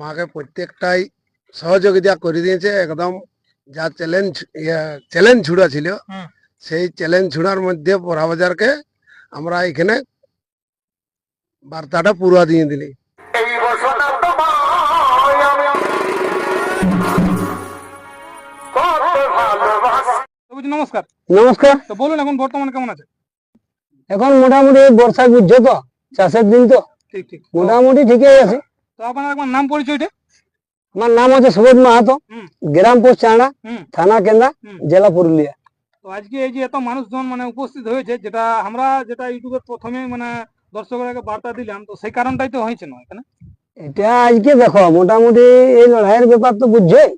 আমাকে প্রত্যেকটাই সহযোগিতা করে দিয়েছে একদম যা চ্যালেঞ্জ চ্যালেঞ্জ ছুড়া ছিল সেই চ্যালেঞ্জ ছুড়ার মধ্যে পড়াবাজারকে আমরা এখানে বার্তাটা পুরো দিয়ে দিলি। নমস্কার। নমস্কার। তো বলুন এখন বর্তমানে কেমন আছে? এখন মোটামুটি বর্ষা বুঝছ তো চাষের দিন তো। ঠিক ঠিক। তো- মোটামুটি ঠিকই আছে। তো আপনার একবার নাম পরিচয়টা আমার নাম হচ্ছে সুবোধ মাহাতো গ্রাম পোস্ট চাঁড়া থানা কেন্দ্রা জেলা পুরুলিয়া। তো আজকে এই যে এত মানুষজন মানে উপস্থিত হয়েছে যেটা আমরা যেটা ইউটিউবে প্রথমে মানে দর্শকরা বার্তা দিলাম তো সেই কারণটাই তো হয়েছে না এখানে এটা আজকে দেখো মোটামুটি এই লড়াইয়ের ব্যাপার তো বুঝছোই।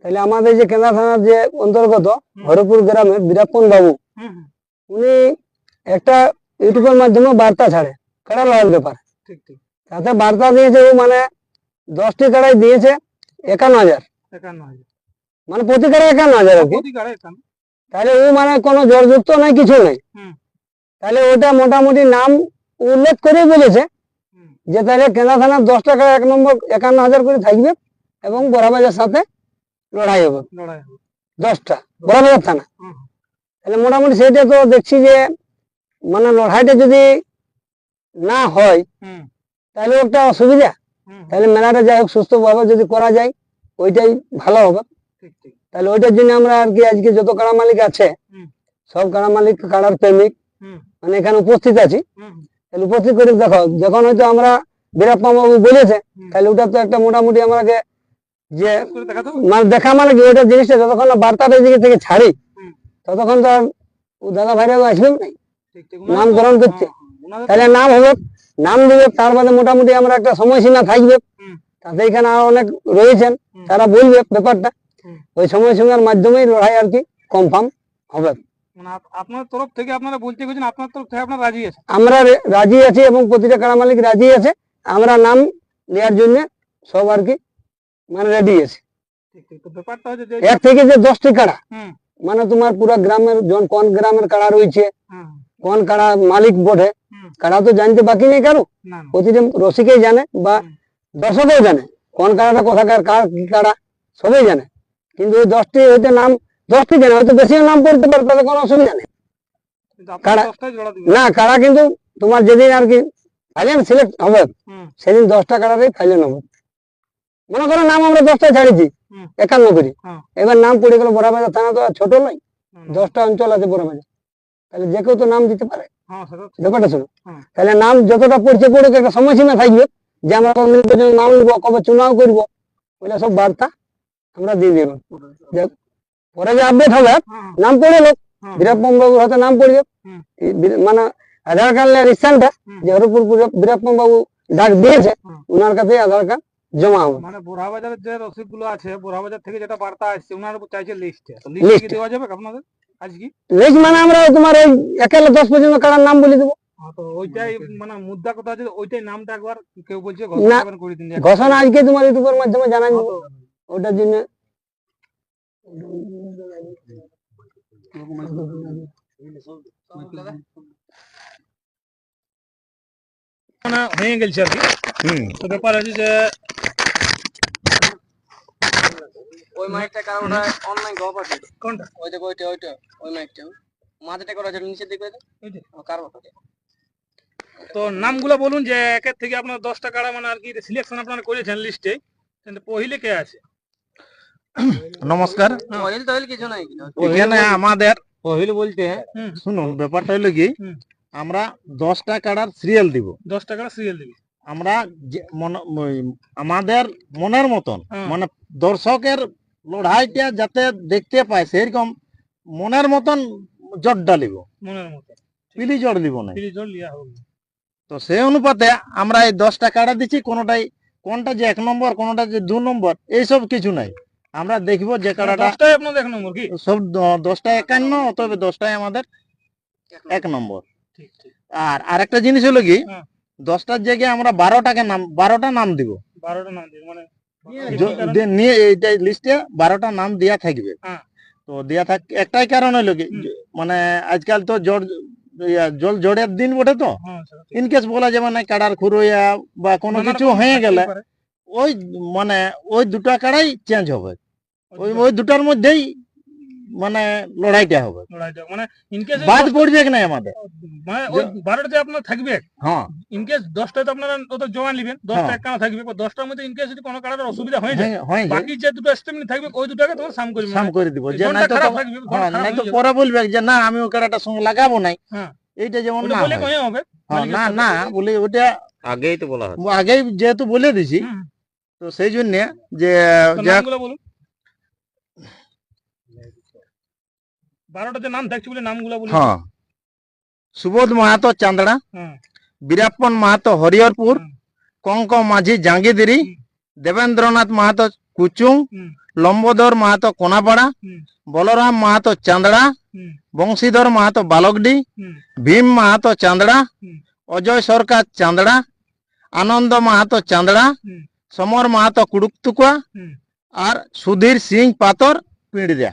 তাহলে আমাদের যে কেন্দ্রা থানার যে অন্তর্গত। হরপুর গ্রামের বীরাপ্পন বাবু উনি একটা ইউটিউবের মাধ্যমে বার্তা ছাড়ে কাড়া লড়াইয়ের ব্যাপার। ঠিক ঠিক। তাতে বার্তা দিয়েছে ও মানে দশটি কাড়াই দিয়েছে একান্ন হাজার। একান্ন হাজার। মানে প্রতি কাড়া একান্ন হাজার আর কি। তাহলে ও মানে কোনো জড়যুক্ত নাই কিছু নাই। তাহলে ওটা মোটামুটি নাম উল্লেখ করেই বলেছে যে তাহলে কেনা থানার দশ টাকা এক নম্বর একান্ন হাজার করে থাকবে এবং বড়াবাজার সাথে লড়াই হবে। দশটা বড়াবাজার থানা। তাহলে মোটামুটি সেটা তো দেখছি যে মানে লড়াইটা যদি না হয় তাহলে একটা অসুবিধা। তাহলে মেলাটা যাই হোক সুস্থভাবে যদি করা যায় ওইটাই ভালো হবে। তাহলে ওইটার জন্য আমরা আর কি আজকে যত কাড়া মালিক আছে সব কাড়া মালিক কাড়ার প্রেমিক মানে এখানে উপস্থিত আছি। তাহলে উপস্থিত করে দেখো যখন হয়তো আমরা বীরাপ্পা বাবু বলেছে তাহলে ওটা তো একটা মোটামুটি আমাকে যে মানে দেখা মানে কি ওটা জিনিসটা যতক্ষণ না বার্তাটা এদিকে থেকে ছাড়ি ততক্ষণ তো আর দাদা ভাইরাও আসবে না ঠিক ঠিক। নামকরণ করতে। হ্যাঁ, হ্যাঁ, তাহলে নাম হবে নাম দিবে তার বাদে মোটামুটি আমরা একটা সময়সীমা থাকবে। তাতে এখানে আর অনেক রয়েছেন তারা বলবে ব্যাপারটা। ওই সময়সীমার মাধ্যমেই লড়াই আর কি কনফার্ম হবে। মানে আপনার তরফ থেকে আপনারা বলতে গেছেন আপনার তরফ থেকে আপনারা রাজি আছে আমরা রাজি আছি এবং প্রতিটা কাড়া মালিক রাজি আছে। আমরা নাম নেওয়ার জন্য সব আর কি মানে রেডি আছে। এর থেকে যে দশটি কাড়া মানে তোমার পুরো গ্রামের কোন গ্রামের কাড়া রয়েছে কোন কাড়া মালিক বটে কাড়া তো জানতে বাকি নেই কারও? প্রতিটা রসিকেই জানে বা। দর্শকেও জানে। কোন কাড়াটা কোথাকার কার কি কাড়া সবাই জানে। কিন্তু ওই দশটি হয়তো নাম দশটি জানে হয়তো বেশি নাম পড়তে পারে তাতে কোনো অসুবিধা নেই। কারা- দশটায় না কাড়া কিন্তু তোমার যেদিন আর কি ফাইনাল সিলেক্ট হবে সেদিন দশটা কাড়ারই ফাইনাল হবে। মনে করো নাম আমরা দশটা ছাড়িছি একান্ন করি। এবার নাম পড়ে গেল বড়াবাজার থানা তো আর ছোট নয়। দশটা অঞ্চল আছে বড়াবাজার। তাহলে যে কেউ তো নাম দিতে পারে। হ্যাঁ। ব্যাপারটা শোনো। তাহলে নাম যতটা পড়ছে পড়ুক একটা সময়সীমা থাকবে যে আমরা নাম নিবো কবে চুনাও করব ওইটা সব বার্তা আমরা দিয়ে দেবো। পরে যে আপডেট হবে হ্যাঁ, হ্যাঁ, নাম পড়ে লোক হ্যাঁ, বীরাপ্পম বাবুর হাতে নাম বীর- মানে আধার কার্ড রিসেন্টটা। যে হরপুর বীরাপ্পম বাবু ডাক দিয়েছে ওনার কাছে আধার কার্ড জমা হবে। মানে বোরহাবাজারের যে রসিদগুলো আছে বোরহাবাজার থেকে যেটা বার্তা আসছে ওনার চাইছে লিস্টে লিস্টে কি দেওয়া যাবে আপনাদের? আজ কি? লিস্ট মানে আমরা তোমার ওই একেলে দশ পর্যন্ত কারার নাম বলে দেবো। হ্যাঁ, ওইটাই মানে মুদ্রা কথা আছে ওইটাই নামটা একবার কেউ বলছে ঘোষণা করে দিন ঘোষণা আজকে তোমার ইউটিউবের মাধ্যমে জানাই দেবো। ওটার জন্য মানে হয়ে গেছে আর কি। তো ব্যাপার হচ্ছে যে ওই মাইকটা কারণ ওটা অনলাইন গপ আছে। কোনটা? ওই দেখো ওইটা ওইটা ওই মাইকটা মাঝেটা করা আছে নিচের দিকে। কার তো নামগুলো বলুন যে একের থেকে আপনার দশটা কাড়া মানে আর কি সিলেকশন আপনারা করেছেন লিস্টে কিন্তু পहिले কে আছে? নমস্কার। ওইল তো কিছু নাই। এখানে আমাদের পহিল বলতে শুনুন ব্যাপারটা হলো কি আমরা দশটা কাড়ার সিরিয়াল দিব। দশটা কাড়া সিরিয়াল দিবি। আমরা মন- আমাদের মনের মতন মানে দর্শকের লড়াইটা যাতে দেখতে পায় সেরকম মনের মতন জট ডালিব মনের মতো পিলি জট দিব না। তো সেই অনুপাতে আমরা এই দশটা কাড়া দিচ্ছি কোনোটাই কোনটা যে এক নম্বর কোনটা যে দু নম্বর এইসব কিছু নাই। আমরা দেখব যে কাড়াটা দশটাই আপনাদের এক নম্বর কি? সব দশটা একান্ন তবে দশটাই আমাদের এক নম্বর। আর আরেকটা জিনিস হলো কি? হ্যাঁ। দশটার জায়গায় আমরা বারোটাকে নাম বারোটা নাম দিব। বারোটা নাম দিবি মানে নিয়ে এইটা লিস্টে বারোটা নাম দেয়া থাকবে। হ্যাঁ। তো দেয়া থাক একটাই কারণ হলো কি মানে আজকাল তো ইয়া, জল জড়ের দিন বটে তো। হ্যাঁ। ইনকেস বলা যাবে না কাড়ার খুরইয়া বা কোনো কিছু হয়ে গেলে ওই মানে ওই দুটা কাড়াই চেঞ্জ হবে। ওই ওই দুটার মধ্যেই মানে লড়াইটা হবে। লড়াইটা মানে ইনকেস বাদ পড়বে কি নাই আমাদের? মানে ওই বারোটাতে আপনার থাকবে। হ্যাঁ। ইনকেস দশটায় তো আপনারা জমা নেবেন দশটা হ্যাঁ। একখানা থাকবে বা মধ্যে ইনকেস যদি কোনো কারণের অসুবিধা হয়ে যায় হ্যাঁ, হয়ে বাকি যে দুটো স্টেমিনি থাকবে ওই দুটাকে তোমার সাম করবে সাম করে দিব। যে নাই তো খারাপ থাকবে হ্যাঁ, তো পরে বলবে যে না আমি ওই কাড়াটার সঙ্গে লাগাবো নাই। হ্যাঁ। এইটা যেমন না বলে। কয়ে হবে। না না বলি ওটা আগেই তো বলা হয় আগেই যেহেতু বলে দিছি তো সেই জন্য যে তো যা নামগুলো নাম বলে হ্যাঁ। সুবোধ মাহাতো চান্দড়া হ্যাঁ। বীরাপ্পন মাহাতো হরিহরপুর। কঙ্ক মাঝি জাঙ্গিদিরি দেবেন্দ্রনাথ মাহাতো কুচুং হুম। লম্বোদর মাহাতো কোনাপাড়া বলরাম মাহাতো চান্দড়া বংশীধর মাহাতো বালকডি ভীম মাহাতো চান্দড়া অজয় সরকার চান্দড়া আনন্দ মাহাতো চান্দড়া সমর মাহাতো কুড়ুকতুকুয়া আর সুধীর সিং পাতর পিঁড়িয়া।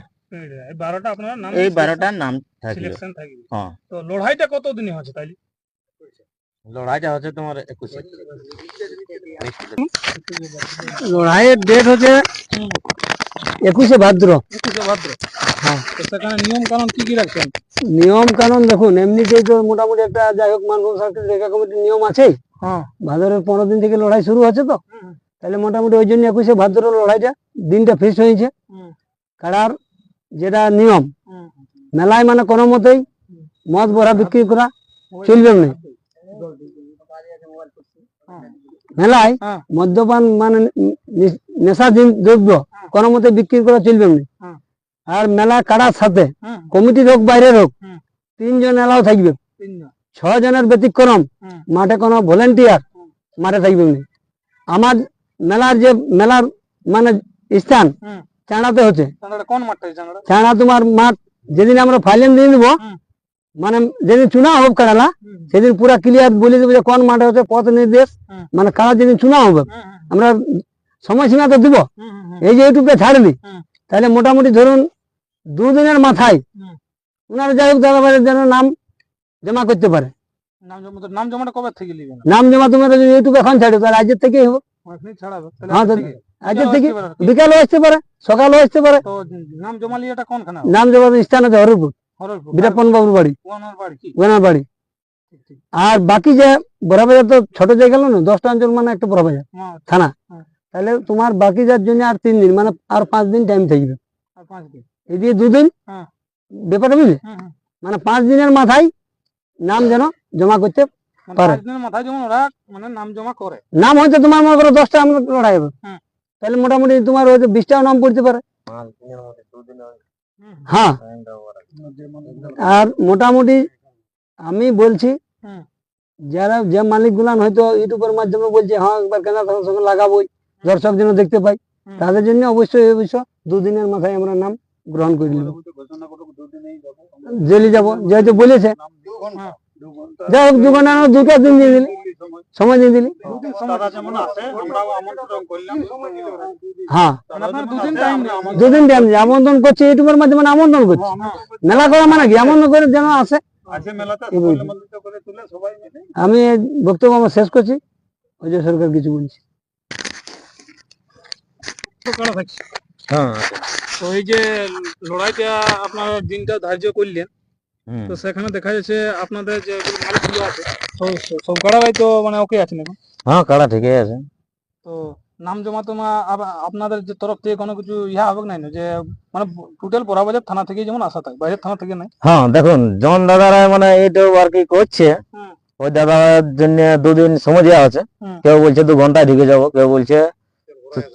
এই বারোটা আপনারা নাম এই বারোটার নাম থাকবে। সিলেকশন থাকবে। হ্যাঁ। তো লড়াইটা কত দিনে হচ্ছে তাইলে? লড়াইটা হচ্ছে তোমার একুশে। লড়াইয়ের ডেট হচ্ছে একুশে ভাদ্র। একুশে ভাদ্র? হ্যাঁ। তো সেখানে নিয়ম কানুন কি কি রাখছেন? নিয়ম কানুন দেখুন এমনিতেই তো মোটামুটি একটা যাই হোক সার্কেল রেখা কমিটির নিয়ম আছেই। হ্যাঁ। ভাদরের পনেরো দিন থেকে লড়াই শুরু হচ্ছে তো। তাহলে মোটামুটি ওই জন্য একুশে ভাদ্র লড়াইটা দিনটা ফিক্স হয়েছে। হুম। যেটা নিয়ম। মেলায় মানে কোনো মতেই মদ বড়া বিক্রি করা চলবে না। মেলায় হ্যাঁ। মদ্যপান মানে নি- নেশাধীন দ্রব্য কোনো মতে বিক্রি করা চলবে না। হ্যাঁ। আর মেলা কাড়ার সাথে হুম। কমিটির হোক বাইরের হোক তিনজন এলাও থাকবে। তিনজন। ছ জনের ব্যতিক্রম মাঠে কোনো ভলেন্টিয়ার মাঠে থাকবে না। আমার মেলার যে মেলার মানে স্থান। চাঁড়াতে হচ্ছে। চাঁদাটা কোন মাঠটা চাঁড়া তোমার মাঠ যেদিন আমরা ফাইলেন দিয়ে দিব মানে যেদিন চুনা হোক কাড়ালা সেদিন পুরা ক্লিয়ার বলে দেবো যে কোন মাঠে হচ্ছে পথ নির্দেশ মানে কাড়া যেদিন চুনা হবে। আমরা সময়সীমা তো দিব। এই যে ইউটিউবে ছাড়লি। তাহলে মোটামুটি ধরুন দুদিনের মাথায়। ওনারা যাই হোক দাদাভাইয়ের যেন নাম জমা করতে পারে। নাম জমাটা কবে থেকে নাম জমা তুমি যদি ইউটিউবে এখন ছাড়ো তাহলে আজের থেকেই হোক। হ্যাঁ? আজের থেকে বিকালও আসতে পারে সকালও আসতে পারে নাম জমা লিয়েটা কোনখানে নাম জমা স্থান আছে হরিপুর। বাবুর বাড়ি ওনার বাড়ি। আর বাকি যে বড়াবাজার তো ছোট জায়গা না দশটা অঞ্চল মানে একটা বড়াবাজার হ্যাঁ, থানা হ্যাঁ। তাহলে তোমার বাকি যার জন্য আর তিন দিন মানে আর পাঁচ দিন টাইম থাকবে দিয়ে দুদিন হ্যাঁ। ব্যাপারটা বুঝলে। মানে পাঁচ দিনের মাথায় নাম যেন জমা করতে মানে পারে। মাথায় যেমন ওরা মানে নাম জমা করে নাম হয়তো তোমার মনে করো দশটা আমরা লড়াই হবে। তাহলে মোটামুটি তোমার হয়তো বিশটাও নাম পড়তে পারে। হ্যাঁ। আর মোটামুটি আমি বলছি যারা যে মালিক গুলান হয়তো ইউটিউবের মাধ্যমে বলছে হ্যাঁ একবার কেনা সঙ্গে সঙ্গে লাগাবোই দর্শক যেন দেখতে পাই তাদের জন্য অবশ্যই অবশ্য দুদিনের মাথায় আমরা নাম গ্রহণ করে নিব। জেলে যাব যেহেতু বলেছে। যাই হোক দু ঘণ্টা দুটা দিন দিয়ে দিলি। সময় দিয়ে দিলি? হ্যাঁ। মানে দুদিন টাইম আমন্ত্রণ করছে ইউটিউবের মাধ্যমে আমন্ত্রণ করছে। মেলা করা মানে কি? আমন্ত্রণ করে যেন আসে। আমি বক্তব্য আমার শেষ করছি। অজয় সরকার কিছু বলছি। তো হ্যাঁ। তো এই যে লড়াইটা আপনারা দিনটা ধার্য করলেন। তো সেখানে দেখা যাচ্ছে আপনাদের যে মালিকগুলো আছে সব কারারাই তো মানে ওকে আছেন এখন? হ্যাঁ কাড়া ঠিকই আছে। তো নাম জমা তো মা আব- আপনাদের যে তরফ থেকে কোনো কিছু ইহা হবে না? যে মানে টোটাল বড়াবাজার থানা থেকে যেমন আসা থাকে বাইরের থানা থেকে নাই? হ্যাঁ দেখুন জন দাদারা মানে এইটা আর কি করছে। ওই দাদার জন্য দুদিন সময় দেওয়া আছে। কেউ বলছে দু ঘন্টায় ঢুকে যাব কেউ বলছে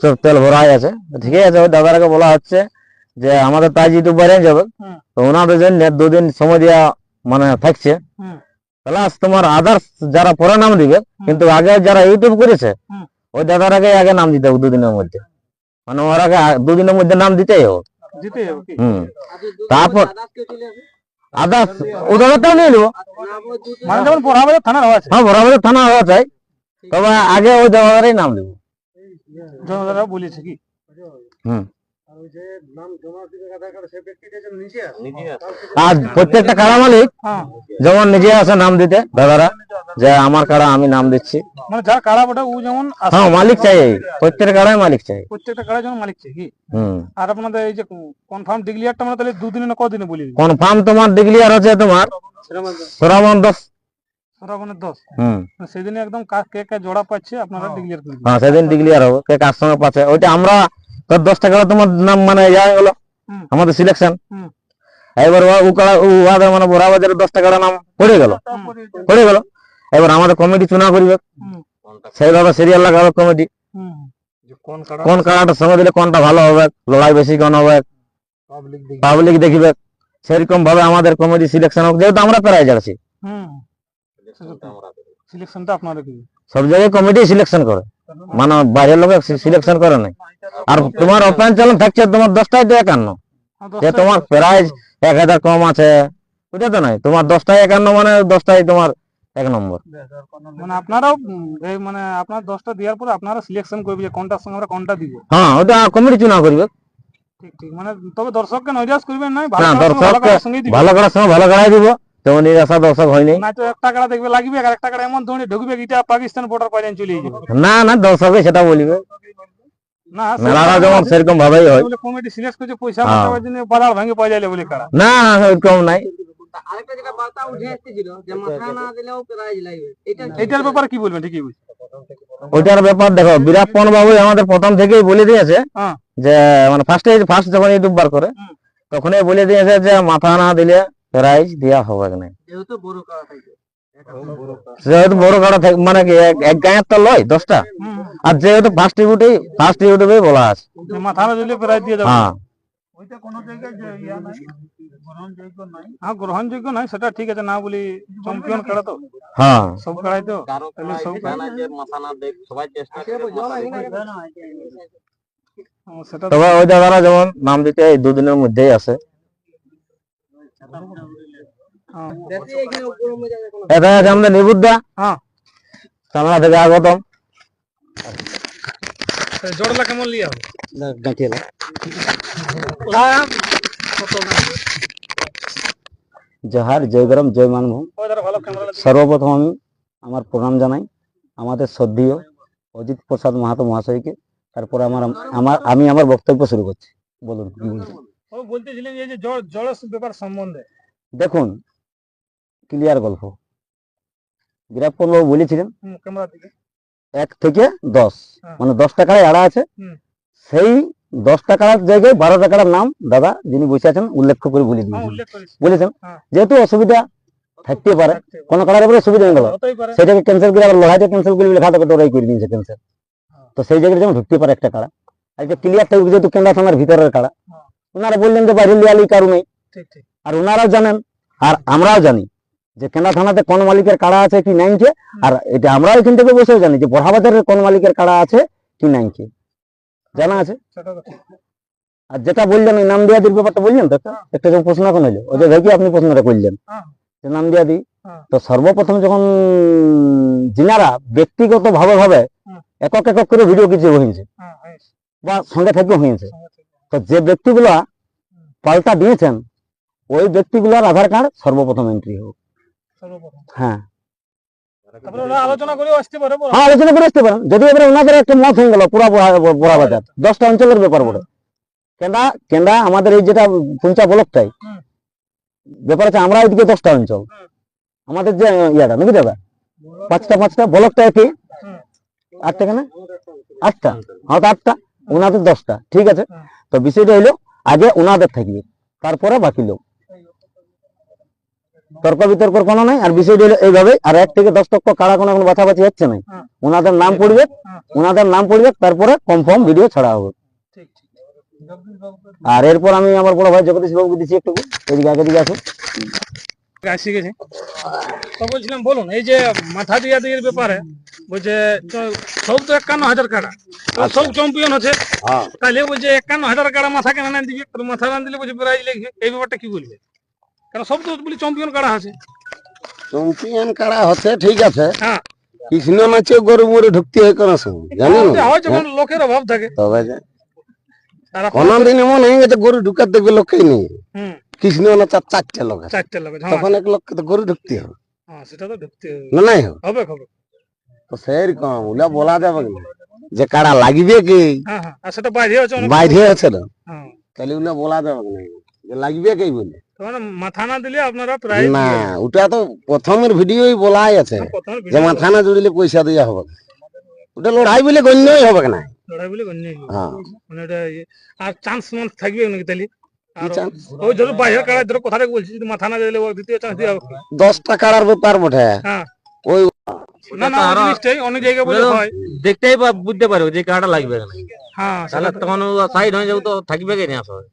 সব তেল ভরাই আছে। ঠিকই আছে ওই দাদারাকে বলা হচ্ছে। যে আমাদের তাই যেহেতু বাইরে যাবে। তো ওনাদের জন্য দুদিন সময় দেওয়া মানে থাকছে। হুম। প্লাস তোমার আদার্স যারা পরে নাম দিবে কিন্তু আগে যারা ইউটিউব করেছে হুম। ওই দাদারাকে আগে আগে নাম দিতে হবে দুদিনের মধ্যে। মানে ওর আগে দুদিনের মধ্যে নাম দিতেই হবে। জিতে যাবে কি? হুম। দুদিন তারপর-? আদার্স ও দাদাটাও নিয়ে নেব। না, মানে যেমন বড়াবাজার থানার হওয়া হ্যাঁ বরাবর থানা হওয়া চাই। তবে আগে ওই দাদারই নাম দেবো। জনতারা বলেছে কি? হুম। আর প্রত্যেকটা কাড়া মালিক হ্যাঁ। যেমন নিজে আসে নাম দিতে দাদারা যে আমার কাড়া আমি নাম দিচ্ছি। মানে যা কাড়া বটে ও যেমন হ্যাঁ মালিক চাই প্রত্যেকটা কাড়াই মালিক চাই। প্রত্যেকটা যেমন মালিক চাই কি? আর আপনাদের এই যে কনফার্ম ডিগ্লিয়ারটা মানে তাহলে দুদিনে না কদিনে বলি? কনফার্ম তোমার ডিগ্লিয়ার আছে তোমার শ্রাবণ দশ। সরাবনের দশ। হুম। সেদিনে একদম কে কে জোড়া পাচ্ছে আপনারা ডিগ্লিয়ার করে হ্যাঁ সেদিন ডিগ্লিয়ার হবে কে কার সঙ্গে পাচ্ছে ওইটা আমরা তোর দশ টাকা তোমার নাম মানে ইয়া হয়ে গেলো। আমাদের সিলেকশন এবার ও- কাড়া ও ওদের মানে বড়া বাজারে দশ টাকার নাম পড়ে গেল। পড়ে গেল। এবার আমাদের কমিটি চুনা করবে। সেইভাবে সিরিয়াল লাগাবে কমিটি কোন কাড়া কোন সঙ্গে দিলে কোনটা ভালো হবে? লড়াই বেশি কোন হবে? পাবলিক দেখবে। সেরকম ভাবে আমাদের কমিটি সিলেকশন হোক। যেহেতু আমরা আপনারা কি সব জায়গায় কমিটি সিলেকশন করে। মানে বাইরের লোক সিলেকশন করে নাই। আর তোমার ওপেন চ্যালেঞ্জ থাকছে তোমার দশটায় তো একান্ন। যে তোমার প্রাইজ এক হাজার কম আছে ওটা তো নাই। তোমার দশটায় একান্ন মানে দশটায় তোমার এক নম্বর। মানে আপনারাও এই মানে আপনার দশটা দেওয়ার পরে আপনারা সিলেকশন করবে যে কোনটার সঙ্গে আমরা কোনটা দিব। হ্যাঁ ওটা কমিটি চুনা করবে। ঠিক ঠিক। মানে তবে দর্শককে নৈরাশ করবেন ভালো না, সঙ্গে ভালো দর্শককে কাড়ার ভালো করার সময় ভালো করাই দিব। তেমন নিরাশা দর্শক হয়নি না তো একটা কাড়া দেখবে লাগবে আর একটা কাড়া এমন ধরে ঢুকবে এটা পাকিস্তান বর্ডার পাইলেন চলে যাবে না না দর্শকে সেটা বলবে। না মেলাটা যেমন সেরকম ভাবেই হয়। কমিটি সিলেক্ট করছে পয়সা হ্যাঁ। বাঁচাবার জন্য বাজার ভেঙে পাই যাইলে বলে কাড়া। না না ওইরকম নাই। আরেকটা যেটা বার্তা উঠে এসেছিল যে মাথা না দিলেও প্রাইজ লাগবে। এটা কি? ব্যাপারে কি বলবেন ঠিকই বলছি। ওইটার ব্যাপার দেখো বিরাপন বাবু আমাদের প্রথম থেকেই বলে দিয়েছে হ্যাঁ। যে মানে ফার্স্টে ফার্স্ট যখন ইউটিউব বার করে তখনই বলে দিয়েছে যে মাথা না দিলে প্রাইজ দেওয়া হবে না যেহেতু বড় যেহেতু কাটা থাক মানে কি এক- গাঁয়ের তো লয় দশটা আর যেহেতু ফার্স্ট ইউটিউবেই ফার্স্ট ইউটিউবেই বলা আছে যে মাথা না দিলে প্রায় দিয়ে যাবে হ্যাঁ হ্যাঁ গ্রহণযোগ্য নয় সেটা ঠিক আছে না বলি চ্যাম্পিয়ন খেলা তো হ্যাঁ সব খেলায় তো তাহলে সব সবাই চেষ্টা ও, তবে ওই দাদারা যেমন নাম দিতে এই দুদিনের মধ্যেই আছে হ্যাঁ। বেশি এখানে উপরে উঠে যাবে কোনো এটা আছে আমাদের নিবুদ্ধা হ্যাঁ কামরা থেকে আগতম। জোড়লা কেমন লিয়া হবে? জহার জয়গ্রাম জয় মানভূম ওই দাঁড়া সর্বপ্রথম আমি আমার প্রণাম জানাই আমাদের শ্রদ্ধেয় অজিত প্রসাদ মাহাতো মহাশয়কে। তারপরে আমার আমার আমি আমার বক্তব্য শুরু করছি। বলুন ও বলতেছিলেন যে এই যে জল জলের ব্যাপার সম্বন্ধে। দেখুন ক্লিয়ার গল্প। বাবু বলেছিলেন এক থেকে দশ হ্যাঁ। মানে দশ টাকায় আড়া আছে। সেই দশ টাকার জায়গায় বারো টাকার নাম দাদা যিনি বসে আছেন উল্লেখ করে বলে হ্যাঁ দিয়েছেন। বলেছেন হ্যাঁ। যেহেতু অসুবিধা থাকতে পারে। কোনো কালার উপরে সুবিধা হয়ে গেল। সেটাকে ক্যান্সেল করে আবার লড়াইটা ক্যান্সেল করে লেখা থাকে ওরাই করে দিয়েছে ক্যান্সেল তো সেই জায়গায় যেমন ঢুকতে পারে একটা কাড়া। আর এটা ক্লিয়ার থাকবে যেহেতু কেন্দ্রা থানার ভিতরের কাড়া। হ্যাঁ। ওনারা বললেন যে বাইরে লিয়ালি কারু নেই ঠিক ঠিক। আর ওনারাও জানেন আর আমরাও জানি যে কেনা থানাতে কোন মালিকের কাড়া আছে কি নাইনকে আর এটা আমরাও এখান থেকে বসেও জানি যে বড়াবাজারের কোন মালিকের কাড়া আছে কি নাইনকে জানা আছে? আর যেটা বললেন ওই নাম দেওয়া দির ব্যাপারটা বললেন তো? একটা? একটা যে প্রশ্ন এখন হইল ওদের দেখি আপনি প্রশ্নটা করলেন? হ্যাঁ। যে নাম হ্যাঁ। তো সর্বপ্রথম যখন জিনারা ব্যক্তিগত ভাবে ভাবে একক একক করে ভিডিও কিছু হয়েছে হ্যাঁ হ্যাঁ বা সঙ্গে থেকেও হয়েছে। তো যে ব্যক্তিগুলা পাল্টা দিয়েছেন ওই ব্যক্তিগুলার আধার কার্ড সর্বপ্রথম এন্ট্রি হোক। হ্যাঁ। আলোচনা করেও আসতে পারে বলো। হ্যাঁ আলোচনা করে আসতে পারেন যদি এবারে ওনাদের একটা মত হয়ে গেল পুরা বড়া বাজার। দশটা অঞ্চলের ব্যাপার বলে আমাদের এই যেটা পুঞ্চা ব্লকটাই ব্যাপার আছে আমরা এদিকে দশটা অঞ্চল। আমাদের যে ইয়াটা নাকি দাদা? পাঁচটা পাঁচটা ব্লকটা একই? আটটা কেন? আটটা। হয়তো আটটা। ওনাদের দশটা ঠিক আছে? তো বিষয়টা হইল আগে ওনাদের থাকবে তারপরে বাকি লোক। তর্ক বিতর্ক কোনো নাই আর বিষয়টা হলো এইভাবে আর এক থেকে দশ টক্ক কারা কোনো এখন বাছাবাছি হচ্ছে না ওনাদের নাম পড়বে ওনাদের নাম পড়বে তারপরে কনফার্ম ভিডিও ছাড়া হবে। আর এরপর আমি আমার বড় ভাই জগদীশ বাবুকে দিচ্ছি একটু এদিকে আগে দিকে আসুন। তো বলছিলাম বলুন এই যে মাথা দিয়া দিয়ের ব্যাপারে বলছে সব তো একান্ন হাজার কাড়া। তো সব চ্যাম্পিয়ন আছে। তাহলে বলছে একান্ন হাজার কাড়া মাথা কেন না দিবে মাথা না দিলে বলছে প্রাইজ লিখবে এই ব্যাপারটা কি বলবে? কারণ সব তো বলি চ্যাম্পিয়ন কাড়া আছে। চ্যাম্পিয়ন কাড়া হচ্ছে ঠিক আছে। হ্যাঁ। কৃষ্ণ নাচে গরু মরে ঢুকতে হয় কোনো সময় জানি হয় যখন লোকের অভাব থাকে। তবে কোনদিন এমন হয়ে গেছে গরু ঢুকার দেখবে লোকই নেই। হুম। কৃষ্ণ না চার চারটে লোক চারটে লোক তখন এক লোককে তো গরু ঢুকতে হবে। হ্যাঁ সেটা তো ঢুকতে হবে। না নাই হবে? হবে হবে। তো সেরকম ওগুলা বলা যাবে না। যে কারা লাগিবে কি? হ্যাঁ হ্যাঁ আর সেটা বাইরে আছে বাইরে আছে না? হ্যাঁ। তাহলে ওগুলা বলা যাবে না। যে লাগবে কি বলে? মাথা না দিলে আপনারা প্রায় না ওটা তো প্রথমের ভিডিওই বলাই আছে। যে মাথা না জুড়িলে পয়সা দেওয়া হবে ওটা লড়াই বলে গণ্যই হবে না। লড়াই বলে গণ্য হ্যাঁ। মানে ইয়ে- আর চান্স মান্স থাকবে নাকি তাহলে? ওই ধরো কথাটা বলছি যদি মাথা না দিলে দ্বিতীয় চান্স দিয়ে হবে। দশটা কাড়ার ব্যাপার বটে। হ্যাঁ। ওই না না ওই জিনিসটাই অনেক জায়গায় বলে হয়। দেখতেই বা বুঝতে পারবে যে কাটা লাগবে হ্যাঁ তাহলে তখন সাইড হয়ে যাবে তো থাকবে কেন না সবাই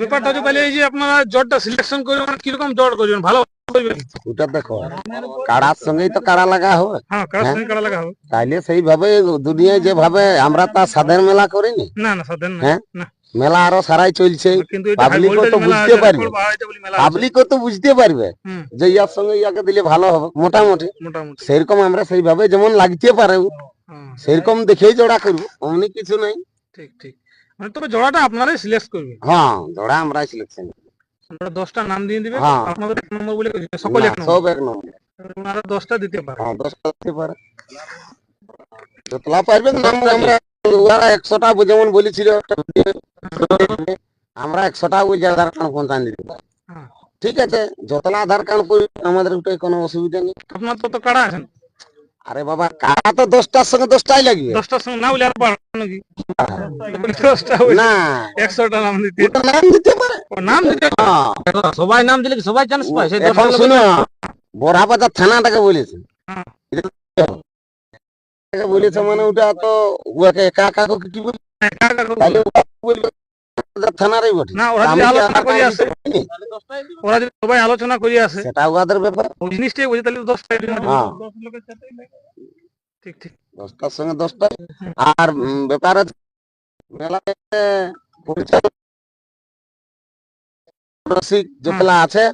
ব্যাপারটা হচ্ছে তাহলে এই যে আপনারা জটটা সিলেকশন করবেন কীরকম জট করবেন? ভালো ওটা দেখো কাড়ার সঙ্গেই তো কাড়া লাগা হবে। হ্যাঁ কার সঙ্গে কাড়া লাগা হবে। তাইলে সেইভাবে দুনিয়ায় যেভাবে আমরা তা সাধারণ মেলা করিনি? না না সাধারণ হ্যাঁ? না। মেলা আরও সারাই চলছে। কিন্তু এটা হাই Public ও ভোল্টেজ তো বুঝতে পারবে। বলি। পাবলিকও তো বুঝতে পারবে যে ইয়ার সঙ্গে ইয়াকে দিলে ভালো হবে মোটামুটি। সেরকম আমরা সেইভাবে যেমন লাগতে পারে হ্যাঁ, সেরকম দেখেই জোড়া করব অমনি কিছু নাই। ঠিক ঠিক। মানে তবে জোড়াটা আপনারাই সিলেক্ট করবেন। হ্যাঁ জোড়া আমরা সিলেকশন আপনারা দশটা নাম দিয়ে দিবেন হ্যাঁ। আপনাদের এক নম্বর বলে সকলে এক নম্বর। সব এক নম্বর। দশটা দিতে পারে হ্যাঁ দশটা হতে পারে। যতলা পারবেন নাম আমরা ওরা একশোটা যেমন বলেছিল আমরা একশোটা ওই আধার কার্ড পৌঁছান দিতে পারি। হ্যাঁ। ঠিক আছে যতলা আধার কার্ড করি আমাদের ওটাই কোনো অসুবিধা নেই। আপনার তো তো কাড়া আছেন আরে বাবা কারা তো দশটার সঙ্গে দশটাই লাগবে? দশটার সঙ্গে না বলে আর নাকি? দশটা না। একশোটা নাম দিতে। নাম দিতে পারে। নাম দিতে হ্যাঁ। সবাই নাম দিলে কি সবাই চান্স পায় সেই এখন শুনো বড়াবাজার থানাটাকে বলেছে। হ্যাঁ। বলেছে মানে ওটা তো উহাকে একা একা কি বলবে। একা একা করব। তাহলে ওরা বলবে বড়াবাজার থানারই বটে। না ওরা যদি আলোচনা আধার করে কার্ড আসে? দিতে পারিনি? ওরা যদি সবাই আলোচনা করে আসে? সেটা ওদের ব্যাপার। ওই জিনিসটাই বুঝে তাহলে দশটা হ্যাঁ। ঠিক ঠিক। দশটার সঙ্গে দশটা আর ব্যাপার মেলাতে পরিচালক রসিক যেগুলা আছে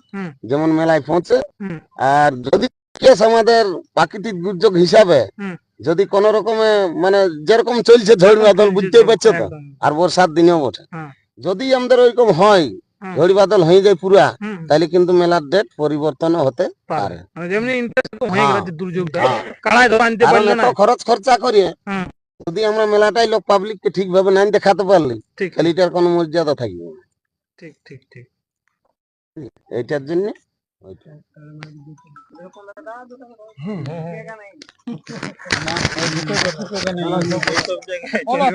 যেমন মেলায় পৌঁছে আর যদি কেস আমাদের প্রাকৃতিক দুর্যোগ হিসাবে যদি কোন রকমে মানে যেরকম চলছে ঝড় বাদল বুঝতেই পারছ তো? আর বর্ষার দিনেও বটে। হ্যাঁ। যদি আমাদের ওইরকম হয় হুম। বাদল হয়ে যায় পুরা তাহলে কিন্তু মেলার ডেট পরিবর্তন হতে পারে। মানে হয়ে হ্যাঁ। খরচ খরচা করিয়ে যদি আমরা মেলাটাই লোক পাবলিক কে ঠিক ভাবে নাই দেখাতে পারলি তাহলে এটার কোনো মর্যাদা থাকবে না। ঠিক ঠিক ঠিক। এইটার জন্য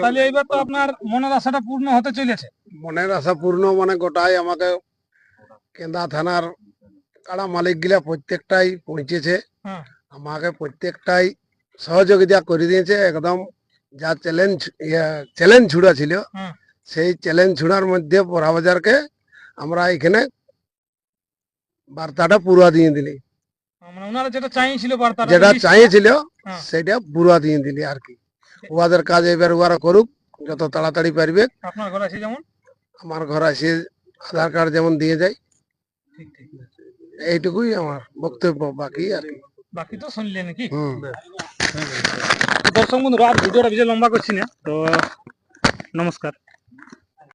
তাহলে এইবার তো আপনার মনের আশাটা পূর্ণ হতে চলেছে। মনের আশা পূর্ণ মানে গোটাই আমাকে কেন্দা থানার কাড়া মালিক গিলা প্রত্যেকটাই পৌঁছেছে। আমাকে প্রত্যেকটাই সহযোগিতা করে দিয়েছে। একদম যা চ্যালেঞ্জ চ্যালেঞ্জ ছুড়া ছিল। সেই চ্যালেঞ্জ ছুড়ার মধ্যে বড়াবাজারকে আমরা এখানে বার্তাটা পুরা দিয়ে দিলি। মানে ওনারা যেটা চাইছিল বার্তা যেটা চাইছিল হ্যাঁ। সেটা পুরা দিয়ে দিলি আর কি। ওদের কাজ এবার ওরা করুক যত তাড়াতাড়ি পারবে। আপনার ঘরে আছে যেমন? আমার ঘর আসে আধার কার্ড যেমন দিয়ে যায় এইটুকুই আমার বক্তব্য বাকি আর কি। বাকি তো শুনলে নাকি? দর্শক বন্ধুরা আর ভিডিওটা বেশি লম্বা করছি না তো নমস্কার।